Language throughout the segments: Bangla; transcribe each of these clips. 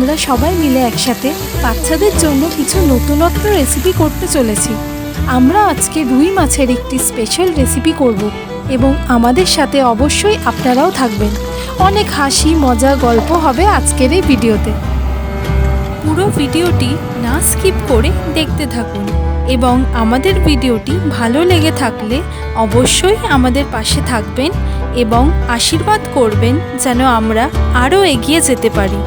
আমরা সবাই মিলে একসাথে বাচ্চাদের জন্য কিছু নতুনত্ব রেসিপি করতে চলেছি। আমরা আজকে রুই মাছের একটি স্পেশাল রেসিপি করব এবং আমাদের সাথে অবশ্যই আপনারাও থাকবেন। অনেক হাসি, মজা, গল্প হবে আজকের এই ভিডিওতে। পুরো ভিডিওটি না স্কিপ করে দেখতে থাকুন এবং আমাদের ভিডিওটি ভালো লেগে থাকলে অবশ্যই আমাদের পাশে থাকবেন এবং আশীর্বাদ করবেন যেন আমরা আরও এগিয়ে যেতে পারি।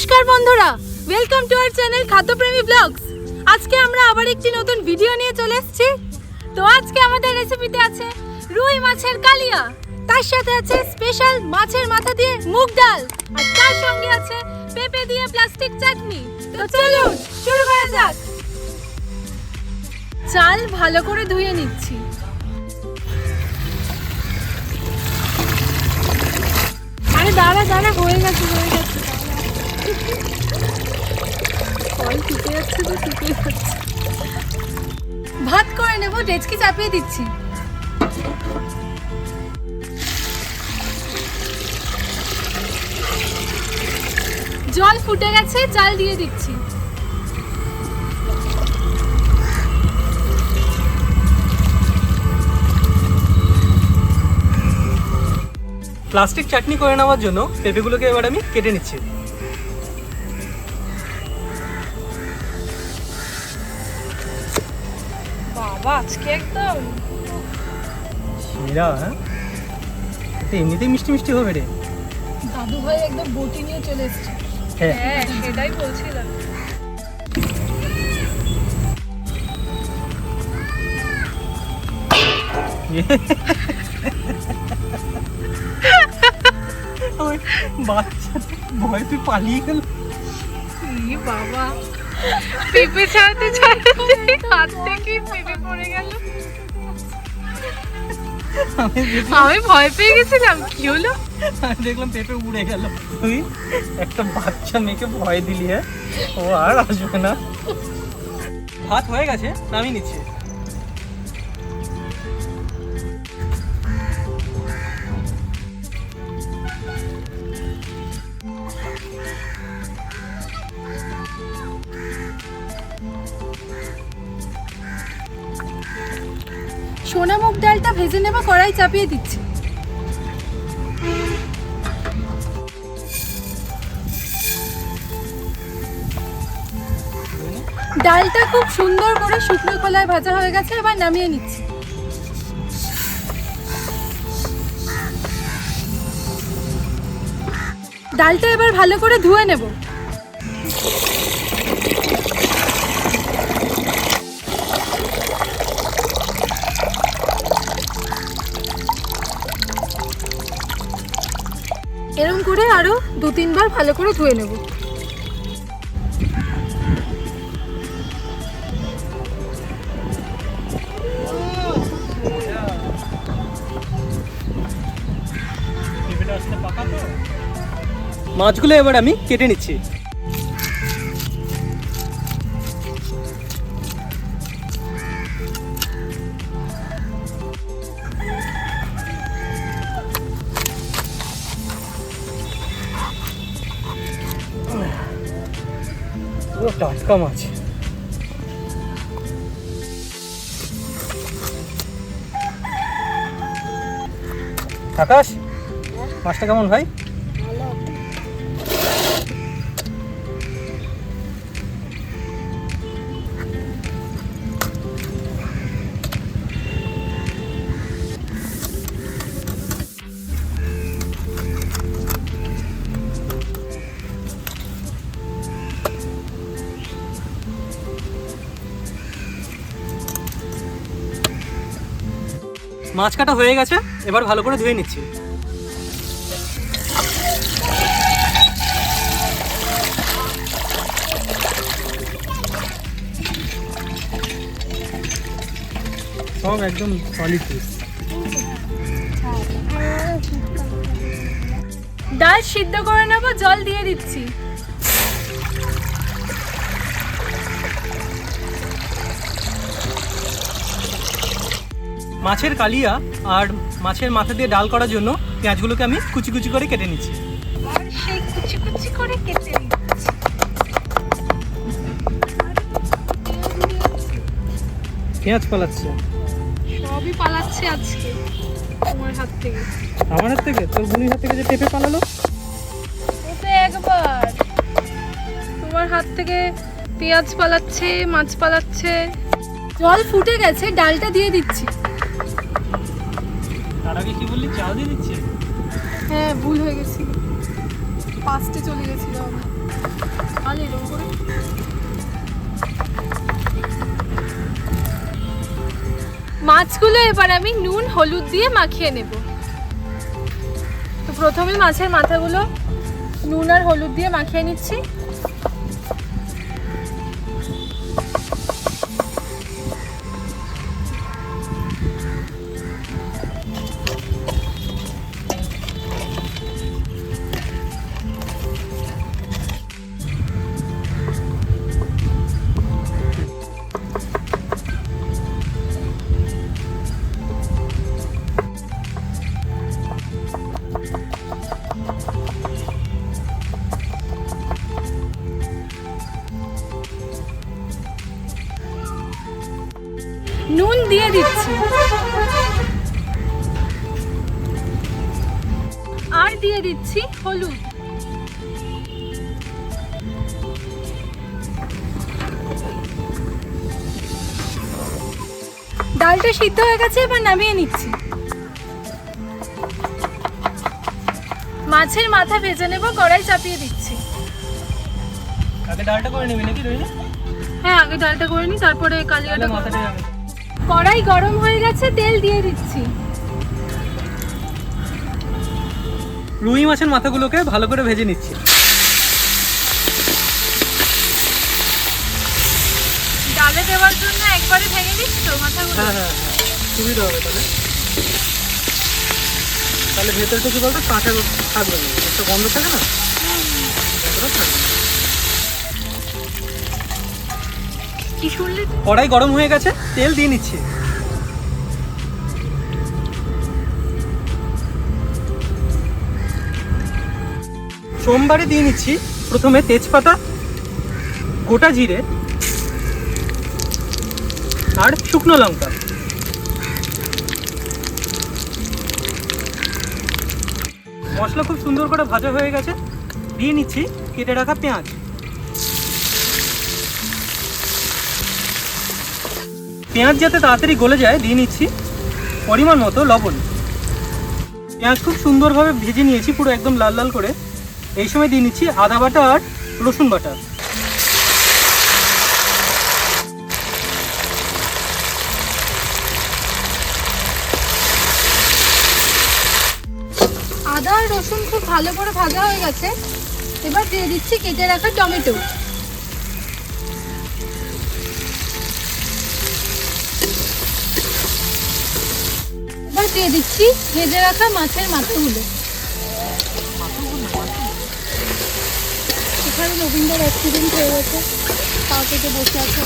নমস্কার বন্ধুরা welcome to our channel খাদ্যপ্রেমী blogs আজকে আমরা আবার একটি নতুন ভিডিও নিয়ে চলে এসেছি। তো আজকে আমাদের রেসিপিতে আছে রুই মাছের কালিয়া। তার সাথে আছে স্পেশাল মাছের মাথা দিয়ে মুগ ডাল। আর তার সঙ্গে আছে পেঁপে দিয়ে প্লাস্টিক চাটনি। তো চলুন, শুরু করা যাক। চাল ভালো করে ধুয়ে নিচ্ছি। আরে দাঁড়া দাঁড়া, হয়ে গেছে, হয়ে কল টিকে যাচ্ছে তো ভাত করে নেব, ডেচকি চাপিয়ে দিচ্ছি। জল ফুটে গেছে, চাল দিয়ে দিচ্ছি। প্লাস্টিক চাটনি করে নেওয়ার জন্য পেঁপেগুলোকে এবার আমি কেটে নিচ্ছি। বাবা আজকে একদম। সেরা হ্যাঁ? এমনিতেই মিষ্টি মিষ্টি হবে রে। দাদু ভাই একদম বটি নিয়ে চলে এসেছে। হ্যাঁ। হ্যাঁ সেটাই বলছিলাম। বাচ্চা ভয় তুই পালিয়ে গেল। বাবা। পেঁপে ছাড়াতে ছাড়াতে হাত থেকে পেঁপে পড়ে গেল। আমি ভয় পেয়ে গেছিলাম কি হলো? আমি দেখলাম পেঁপে উড়ে গেল। তুই একটা বাচ্চা মেয়েকে ভয় দিলি হ্যাঁ? ও আর আসবে না। ভাত হয়ে গেছে নামিয়ে নিচ্ছি। সোনা মুগ ডালটা ভেজে নেব, কড়াই চাপিয়ে দিচ্ছি। ডালটা খুব সুন্দর করে শুকনো খোলায় ভাজা হয়ে গেছে, এবার নামিয়ে নিচ্ছি। ডালটা এবার ভালো করে ধুয়ে নেব। দু তিনবার ভালো করে ধুয়ে নেব। মাছগুলো এবার আমি কেটে নিচ্ছি। পুরো টাটকা মাছ আকাশ মাছটা কেমন ভাই? মাছ কাটা হয়ে গেছে এবার ভালো করে ধুয়ে নিচ্ছি। সব একদম সলিড পিস ডাল সিদ্ধ করে নেব জল দিয়ে দিচ্ছি। মাছের কালিয়া আর মাছের মাথা দিয়ে ডাল করার জন্য পেঁয়াজগুলোকে আমি কুচি কুচি করে কেটে নিচ্ছি। আর সেই কুচি কুচি করে কেটে নিচ্ছি। পেঁয়াজ পালাচ্ছে। সবই পালাচ্ছে আজকে তোমার হাত থেকে। আমার হাত থেকে? তোর বুনির হাত থেকে যে পেঁপে পালালো? ওতে একবার। তোমার হাত থেকে পেঁয়াজ পালাচ্ছে মাছ পালাচ্ছে। জল ফুটে গেছে ডালটা দিয়ে দিচ্ছি। আগে কি বললি? চাল দিয়ে দিচ্ছি? হ্যাঁ ভুল হয়ে গেছিল পাঁচটে চলে গেছিল আর এরকম করে। মাছগুলো এবার আমি নুন, হলুদ দিয়ে মাখিয়ে নেব। তো প্রথমে মাছের মাথাগুলো নুন আর হলুদ দিয়ে মাখিয়ে নিচ্ছি। নুন দিয়ে দিচ্ছি। আর দিয়ে দিচ্ছি হলুদ। ডালটা সিদ্ধ হয়ে গেছে এবার নামিয়ে নিচ্ছি। মাছের মাথা ভেজে নেব কড়াই চাপিয়ে দিচ্ছি। আগে ডালটা করে নিবি নাকি রইনি হ্যাঁ আগে ডালটা করে নি তারপরে কালিয়াটা। মাথাটা কড়াই গরম হয়ে গেছে তেল দিয়ে দিচ্ছি। রুই মাছের মাথাগুলোকে ভালো করে ভেজে নিচ্ছি। ডালে দেওয়ার জন্য একবারে ভেঙে দিচ্ছ মাথাগুলো। হ্যাঁ হ্যাঁ হ্যাঁ। সুবিধা হবে তাহলে। তাহলে ভেতরটা কি বলতো কাঁচা থাকবে না। একটা গন্ধ থাকে না? থাকবে না। কি শুনলি? কড়াই গরম হয়ে গেছে, তেল দিয়ে নিচ্ছি। সোমবারে দিয়ে নিচ্ছি প্রথমে তেজপাতা, গোটা জিরে, আর শুকনো লঙ্কা। মশলা খুব সুন্দর করে ভাজা হয়ে গেছে। দিয়ে নিচ্ছি কেটে রাখা পেঁয়াজ। পেঁয়াজ যাতে তাড়াতাড়ি গলে যায়, দিয়ে নিচ্ছি পরিমাণ মতো লবণ। পেঁয়াজ খুব সুন্দরভাবে ভেজে নিয়েছি, পুরো একদম লাল লাল করে। এই সময় দিয়ে নিচ্ছি আদা বাটা আর রসুন বাটা। আদা আর রসুন খুব ভালো করে ভাজা হয়ে গেছে। এবার দিয়ে দিচ্ছি কেটে রাখা টমেটো। দিয়ে দিচ্ছি ভেজে রাখা মাছের মাথাগুলো। এখানে রবীন্দ্র অ্যাক্সিডেন্ট হয়ে গেছে। পা কেটে বসে আছে।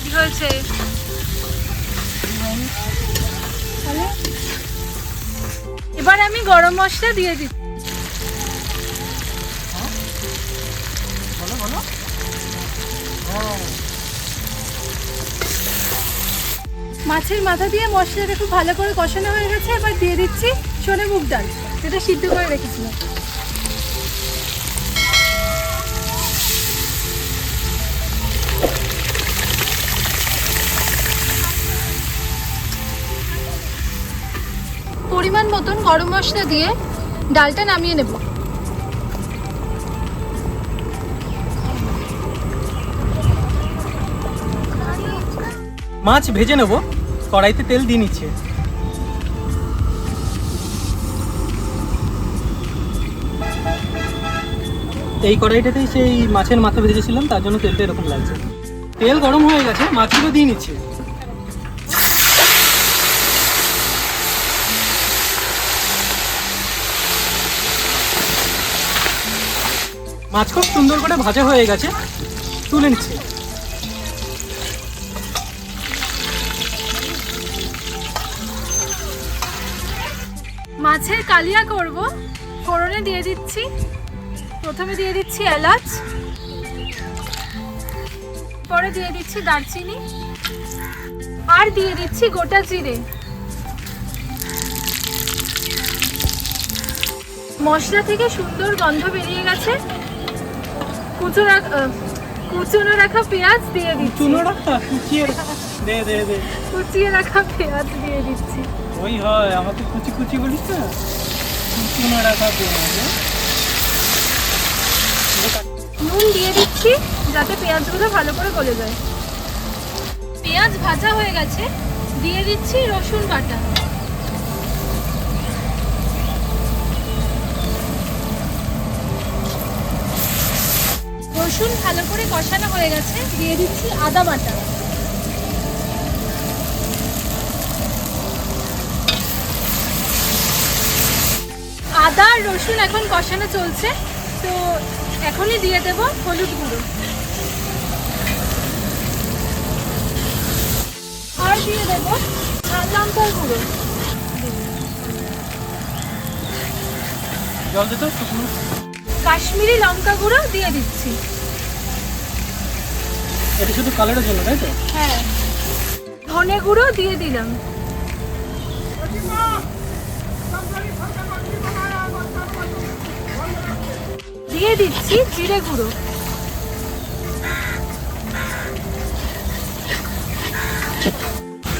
কি হয়েছে? এবার আমি গরম মশলা দিয়ে দিচ্ছি। বলো বলো। মাছের মাথা দিয়ে মশলাটা খুব ভালো করে কষানো হয়ে গেছে, এবার দিয়ে দিচ্ছি সোনে মুগ ডাল। যেটা সিদ্ধ করে রেখেছিলাম। পরিমাণ মতন গরম মশলা দিয়ে ডালটা নামিয়ে নেব। মাছ ভেজে নেব। কড়াইতে তেল দিয়ে নিচ্ছে। এই কড়াইটাতেই সেই মাছের মাথা ভেজেছিলাম, তার জন্য তেলটা এরকম লাগছে। তেল গরম হয়ে গেছে, মাছগুলো দিয়ে নিচ্ছে। মাছ খুব সুন্দর করে ভাজা হয়ে গেছে, তুলে নিচ্ছে। মাছের কালিয়া করব। ফোড়নে দিয়ে দিচ্ছি। প্রথমে দিয়ে দিচ্ছি এলাচ। পরে দিয়ে দিচ্ছি দারচিনি। আর দিয়ে দিচ্ছি গোটা জিরে। মশলা থেকে সুন্দর গন্ধ বেরিয়ে গেছে। কুচো রাখ- আহ, রাখা পেঁয়াজ দিয়ে দিচ্ছি। কুচিয়ে রাখা পেঁয়াজ দিয়ে দিচ্ছি। ওই হয়, আমাকে কুচি কুচি বলিস না রাখা পেঁয়াজ হ্যাঁ? নুন দিয়ে দিচ্ছি, যাতে পেঁয়াজগুলো ভালো করে গলে যায়। পেঁয়াজ ভাজা হয়ে গেছে, দিয়ে দিচ্ছি রসুন বাটা। রসুন ভালো করে কষানো হয়ে গেছে, দিয়ে দিচ্ছি আদা বাটা। আদা আর রসুন এখন কষানো চলছে। তো এখনই দিয়ে দেব হলুদ গুঁড়ো। আর দিয়ে দেব লঙ্কার গুঁড়ো। কাশ্মীরি লঙ্কা গুঁড়ো দিয়ে দিচ্ছি। এটা শুধু কালারের জন্য তাই তো? হ্যাঁ। ধনে গুঁড়ো দিয়ে দিলাম। দিয়ে দিচ্ছি জিরে গুঁড়ো।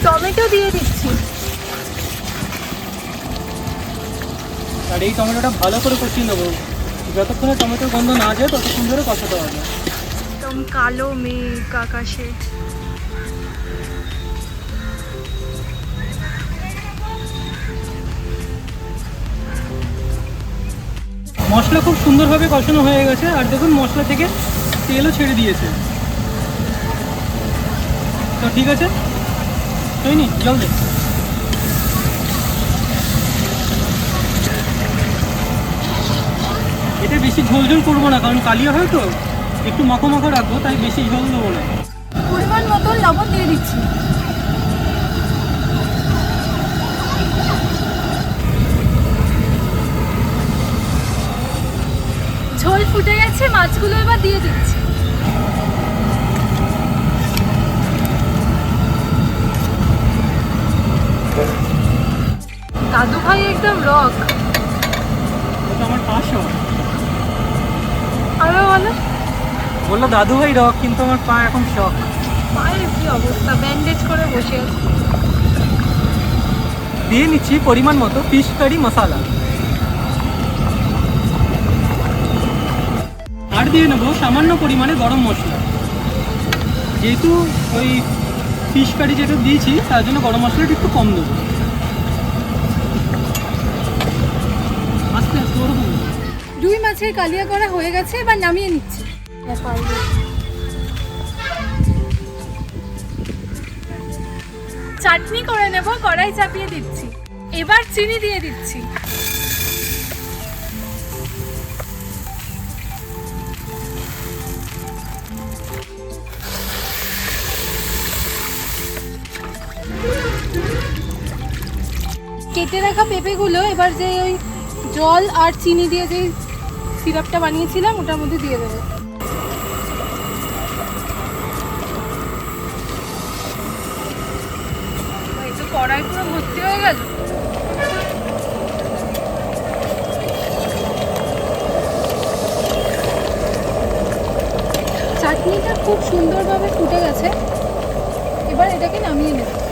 টমেটো দিয়ে দিচ্ছি। আর এই টমেটোটা ভালো করে কষিয়ে নেব। যতক্ষণে টমেটোর গন্ধ না যায় ততক্ষণ ধরে কষাতে হবে। একদম কালো মেঘ আকাশে মশলা খুব সুন্দরভাবে কষানো হয়ে গেছে, আর দেখুন মশলা থেকে তেলও ছেড়ে দিয়েছে। তো ঠিক আছে? হয়নি? জল দে। এটা বেশি ঝোল ঝোল করব না, কারণ কালিয়া হয় তো, একটু মাখো মাখো রাখব, তাই বেশি ঝোল দেবো না। পরিমাণ মতো লবণ দিয়ে দিচ্ছি। ঝোল ফুটে গেছে মাছগুলো এবার দিয়ে দিচ্ছি। দাদু ভাই একদম রক। আমার পাশ হয় আরও বলো। বলল দাদু ভাই রক কিন্তু আমার পা এখন শখ পায়ের কি অবস্থা? ব্যান্ডেজ করে বসে আছে। দিয়ে নিচ্ছি পরিমাণ মতো ফিশ কারি মশলা দিয়ে নেব, সামান্য পরিমাণে গরম মশলা। যেহেতু ওই ফিশ কারি যেটা দিয়েছি, তার জন্য গরম মশলাটা একটু কম দেবো। আস্তে আস্তে ওরকম। দুই মাছের কালিয়া করা হয়ে গেছে, এবার নামিয়ে নিচ্ছি। চাটনি করে নেব, কড়াই চাপিয়ে দিচ্ছি। এবার চিনি দিয়ে দিচ্ছি। কেটে রাখা পেঁপেগুলো, এবার যে ওই জল আর চিনি দিয়ে যে সিরাপটা বানিয়েছিলাম, ওটার মধ্যে দিয়ে দেবো। ভর্তি হয়ে চাটনিটা খুব সুন্দরভাবে ফুটে গেছে। এবার এটাকে নামিয়ে নেব।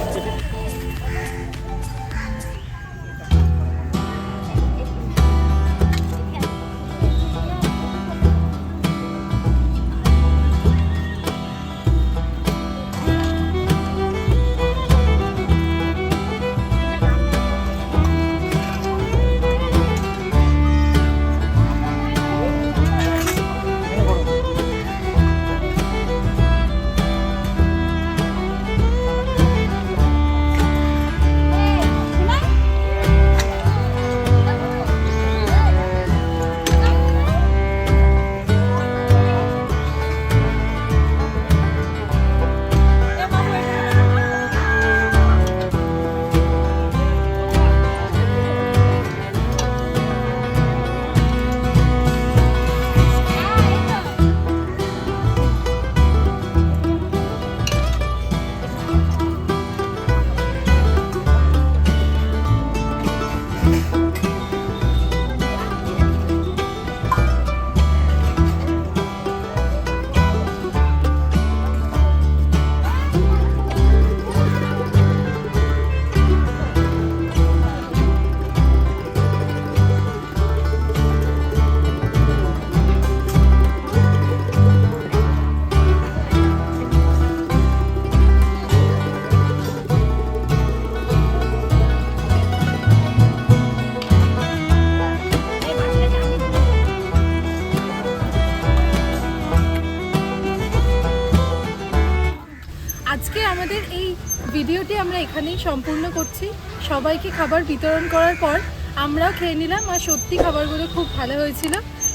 ভিডিওটি আমরা এখানেই সম্পূর্ণ করছি। সবাইকে খাবার বিতরণ করার পর আমরাও খেয়ে নিলাম আর সত্যি খাবারগুলো খুব ভালো হয়েছিল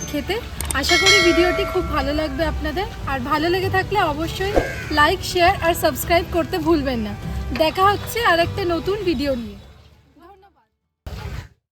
খেতে। আশা করি ভিডিওটি খুব ভালো লাগবে আপনাদের। আর ভালো লেগে থাকলে অবশ্যই লাইক শেয়ার আর সাবস্ক্রাইব করতে ভুলবেন না। দেখা হচ্ছে আর একটা নতুন ভিডিও নিয়ে।